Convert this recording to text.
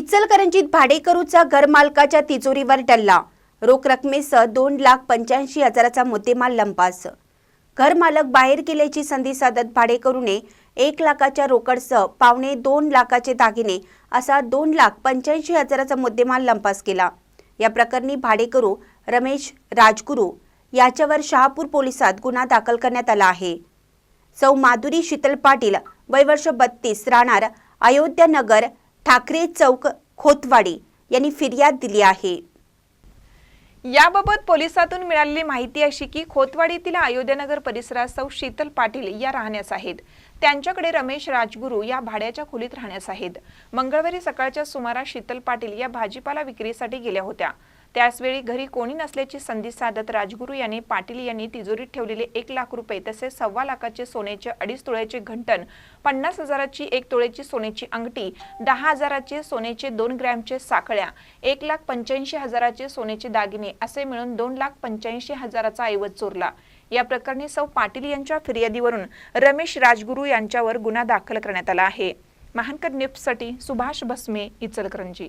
इचलकरंजीत भाडेकरूचा घरमालकाच्या तिजोरीवर डल्ला. रोख रकमेसह दोन लाख पंच्याऐंशी हजाराचा मुद्देमाल लंपास. घरमालक बाहेर गेल्याची संधी साधत भाडेकरूने एक लाखाच्या रोकडसह पावणे दोन लाखाचे दागिने असा दोन लाख पंच्याऐंशी हजाराचा मुद्देमाल लंपास केला. या प्रकरणी भाडेकरू रमेश राजगुरू याच्यावर शहापूर पोलिसात गुन्हा दाखल करण्यात आला आहे. सौ माधुरी शीतल पाटील वय वर्ष बत्तीस राहणार अयोध्या नगर ठाकरे चौक खोतवाडी यांनी फिर्याद दिली आहे. याबाबत पोलिसातून मिळालेली माहिती अशी की खोतवाडीतील अयोध्यानगर परिसरात सौ शीतल पाटील या राहण्यास आहेत. त्यांच्याकडे रमेश राजगुरू या भाड्याच्या खोलीत राहण्यास आहेत. मंगळवारी सकाळच्या सुमारास शीतल पाटील या भाजीपाला विक्रीसाठी गेल्या होत्या. त्याचवेळी घरी कोणी नसल्याची संधी साधत राजगुरू यांनी पाटील यांनी तिजोरीत ठेवलेले एक लाख रुपये तसेच सव्वा लाखाचे सोन्याचे अडीच तोळ्याचे घंटन पन्नास हजाराची एक तोळ्याची सोन्याची अंगठी दहा हजाराचे सोन्याचे दोन ग्रॅमचे साखळ्या एक लाख पंच्याऐंशी हजाराचे सोन्याचे दागिने असे मिळून दोन लाख पंच्याऐंशी हजाराचा ऐवज चोरला. या प्रकरणी सौ पाटील यांच्या फिर्यादीवरून रमेश राजगुरू यांच्यावर गुन्हा दाखल करण्यात आला आहे. महानकर न्यूजसाठी सुभाष भस्मे इचलकरंजी.